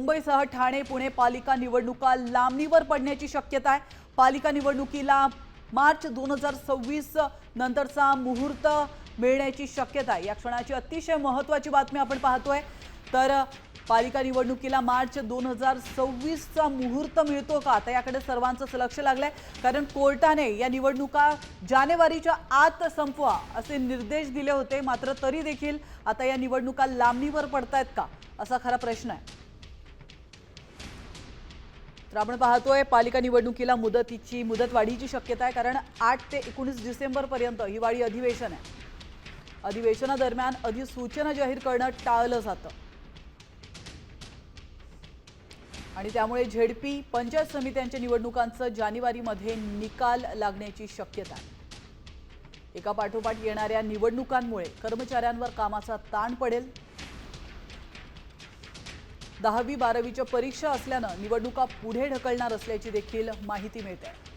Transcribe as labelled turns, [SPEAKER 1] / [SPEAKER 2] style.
[SPEAKER 1] मुंबईसह ठाणे पुणे पालिका निवडणुका लांबणीवर पडण्याची शक्यता आहे. पालिका निवडणुकीला मार्च दोन हजार सव्वीस नंतरचा मुहूर्त मिळण्याची शक्यता आहे. या क्षणाची अतिशय महत्त्वाची बातमी आपण पाहतोय. तर पालिका निवडणुकीला मार्च दोन हजार सव्वीसचा मुहूर्त मिळतो का? आता याकडे सर्वांचंच लक्ष लागलं आहे कारण कोर्टाने या निवडणुका जानेवारीच्या आत संपवा असे निर्देश दिले होते. मात्र तरी देखील आता या निवडणुका लांबणीवर पडतायत का? असा खरा प्रश्न आहे. तर आपण पाहतोय पालिका निवडणुकीला मुदतीची मुदत वाढीची शक्यता आहे कारण आठ ते एकोणीस डिसेंबरपर्यंत हिवाळी अधिवेशन आहे. अधिवेशनादरम्यान अधिसूचना जाहीर करणं टाळलं जातं. आणि त्यामुळे झेडपी पंचायत समित्यांच्या निवडणुकांचं जानेवारीमध्ये निकाल लागण्याची शक्यता आहे. एका पाठोपाठ येणाऱ्या निवडणुकांमुळे कर्मचाऱ्यांवर कामाचा ताण पडेल. दहावी बारावीच्या परीक्षा असल्यानं निवडणुका पुढे ढकलणार असल्याची देखील माहिती मिळते.